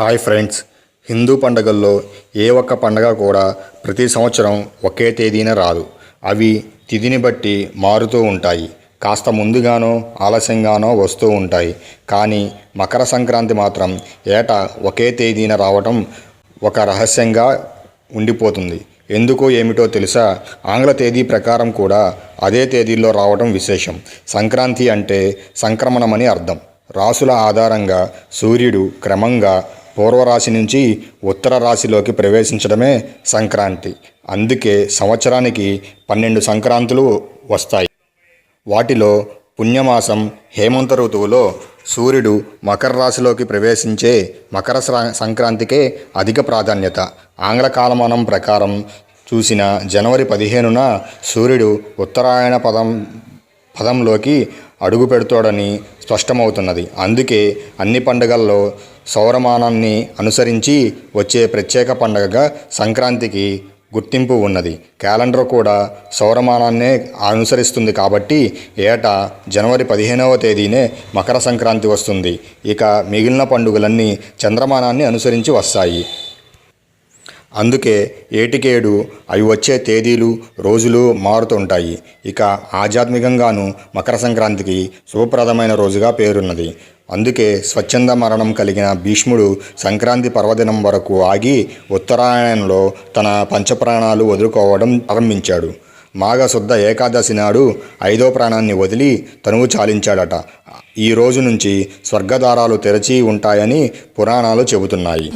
Hi friends Hindu పండుగల్లో ఏ ఒక్క పండగ కూడా ప్రతి సంవత్సరం ఒకే తేదీన రాదు. అవి తిథిని బట్టి మారుతూ ఉంటాయి. కాస్త ముందుగానో ఆలస్యంగానో వస్తూ ఉంటాయి. కానీ మకర సంక్రాంతి మాత్రం ఏటా ఒకే తేదీన రావటం ఒక రహస్యంగా ఉండిపోతుంది. ఎందుకో ఏమిటో తెలుసా? ఆంగ్ల తేదీ ప్రకారం కూడా అదే తేదీల్లో రావడం విశేషం. సంక్రాంతి అంటే సంక్రమణమని అర్థం. రాసుల ఆధారంగా సూర్యుడు క్రమంగా పూర్వరాశి నుంచి ఉత్తర రాశిలోకి ప్రవేశించడమే సంక్రాంతి. అందుకే సంవత్సరానికి పన్నెండు సంక్రాంతులు వస్తాయి. వాటిలో పుణ్యమాసం హేమంత ఋతువులో సూర్యుడు మకర రాశిలోకి ప్రవేశించే మకర సంక్రాంతికే అధిక ప్రాధాన్యత. ఆంగ్ల కాలమానం ప్రకారం చూసిన జనవరి పదిహేనున సూర్యుడు ఉత్తరాయణ పదం పదంలోకి అడుగు పెడుతాడని స్పష్టమవుతున్నది. అందుకే అన్ని పండుగల్లో సౌరమానాన్ని అనుసరించి వచ్చే ప్రత్యేక పండుగగా సంక్రాంతికి గుర్తింపు ఉన్నది. క్యాలెండర్ కూడా సౌరమానాన్నే అనుసరిస్తుంది కాబట్టి ఏటా జనవరి పదిహేనవ తేదీనే మకర సంక్రాంతి వస్తుంది. ఇక మిగిలిన పండుగలన్నీ చంద్రమానాన్ని అనుసరించి వస్తాయి. అందుకే ఏటికేడు అవి వచ్చే తేదీలు రోజులు మారుతుంటాయి. ఇక ఆధ్యాత్మికంగాను మకర సంక్రాంతికి శుభప్రదమైన రోజుగా పేరున్నది. అందుకే స్వచ్ఛంద మరణం కలిగిన భీష్ముడు సంక్రాంతి పర్వదినం వరకు ఆగి ఉత్తరాయణంలో తన పంచప్రాణాలు వదులుకోవడం ప్రారంభించాడు. మాఘ శుద్ధ ఏకాదశి నాడు ఐదో ప్రాణాన్ని వదిలి తనువు చాలించాడట. ఈ రోజు నుంచి స్వర్గదారాలు తెరచి ఉంటాయని పురాణాలు చెబుతున్నాయి.